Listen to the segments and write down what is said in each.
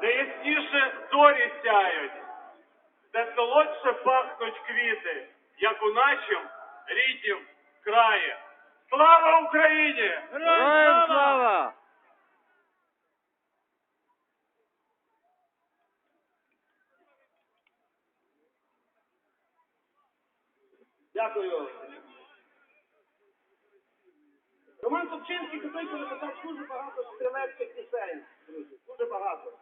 де ясніше зорі сяють, де солодше пахнуть квіти, як у нашім ріднім краї. Слава Україні! Героям слава! Дякую. Роман Собчинський Катойко написав дуже багато стрілецьких пісень, друзі. Дуже багато.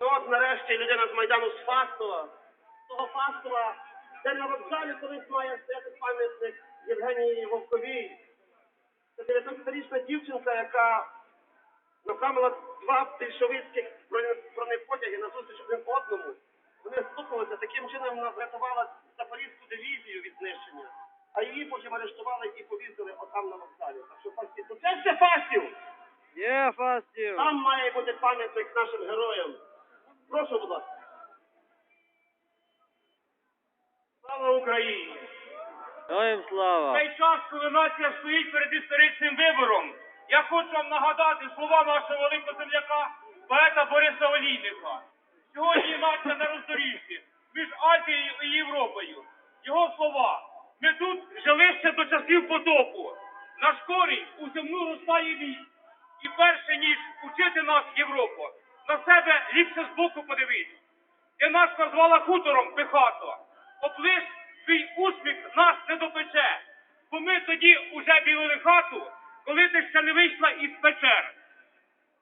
Ну от нарешті людина з Майдану з Фастова. З того Фастова, де на вокзалі колись має стояти пам'ятник Євгенії Вовковій. Це 19-річна дівчинка, яка направила два більшовицьких бронепотяги на зустріч один одному. Вони стукалися, таким чином вона врятувала Запорізьку дивізію від знищення. А її потім арештували і повісили отам на вокзалі. Так що фастів. Це все фастів! Є фастів! Там має бути пам'ятник нашим героям. Прошу, будь ласка. Слава Україні! Героям В цей час, коли нація стоїть перед історичним вибором, я хочу вам нагадати слова нашого великого земляка, поета Бориса Олійника. Сьогодні нація на роздоріжжі між Азією і Європою. Його слова. Ми тут жили ще до часів потопу. Наш корінь у земну ростає вік. І перше, ніж учити нас Європу, на себе ліпше збоку подивись. Ти нас назвала хутором пихато. Облиш свій усміх нас не допече, бо ми тоді уже білили хату, коли ти ще не вийшла із печер.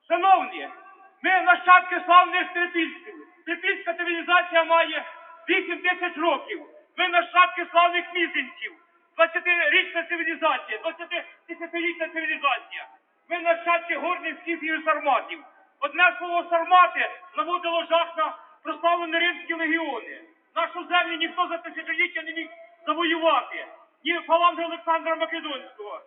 Шановні, ми нащадки славних трипільців. Трипільська цивілізація має 8 тисяч років. Ми нащадки славних мізинців. 20-річна цивілізація, 20-тисячолітня цивілізація. Ми нащадки горних скіфів і сарматів. Одне слово сармати наводило жах на прославлені римські легіони. Нашу землю ніхто за тисячоліття не міг завоювати. Ні фаланги Олександра Македонського,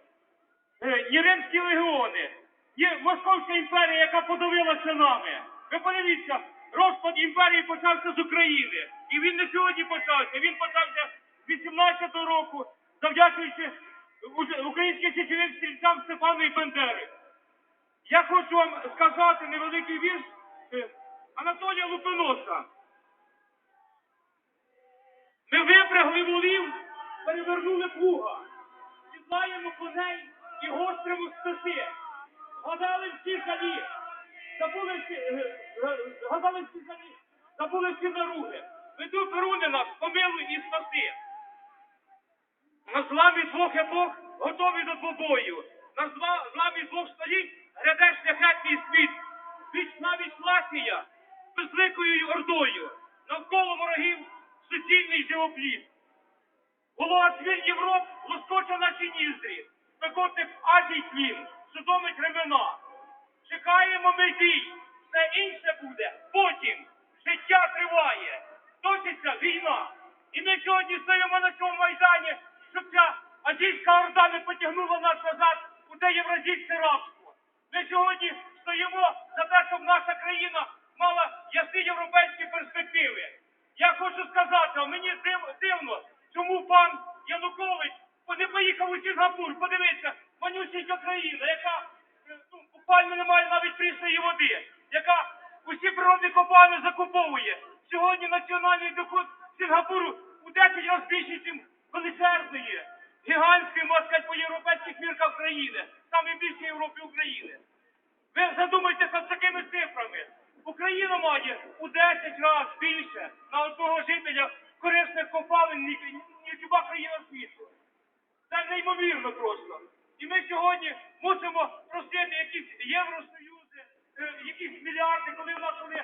е, ні римські легіони, ні Московська імперія, яка подавилася нами. Ви подивіться, розпад імперії почався з України. І він не сьогодні почався. Він почався з 18-го року, завдячуючи українським січовим стрільцям Степану і Бендери. Я хочу вам сказати невеликий вірш е, Анатолія Лупиноса. Ми випрягли волів, перевернули плуга, сідлаємо коней і гостримо стоси. Гадали всі жалі, забули всі, е, е, гадали всі жалі, забули всі наруги. Веду перуни нас, помилуй і спаси. На зламі двох епох готові до двобою. На зла- зламі двох століть гряде шляхетний світ. Віч навіть Латвія безликою ордою. Навколо ворогів суцільний живопліт. Голова цвіль Європ лоскоче наші ніздрі. Спекотник Азій твін, судомить ремена. Чекаємо ми дій, все інше буде потім. Життя триває, точиться війна. І ми сьогодні стоїмо на цьому майдані, щоб ця азійська орда не потягнула нас назад у те євразійське рабство. Ми сьогодні стоїмо за те, щоб наша країна мала ясні європейські перспективи. Я хочу сказати, а мені див- дивно, чому пан Янукович не поїхав у Сінгапур. Подивіться, манюсінька країна, яка е, ну, буквально не має навіть прісної води, яка усі природні копалини закуповує. Сьогодні національний доход Сінгапуру у 10 разів більший, ніж величезної, гігантської, можна сказати, по європейських мірках країни, саме більше Європи України. Ви задумайтеся над такими цифрами. Україна має у 10 разів більше на одного жителя корисних копалин, ніж люба країна світу. Це неймовірно просто. І ми сьогодні мусимо просити якісь євросоюзи, е, якісь мільярди, коли в нас вони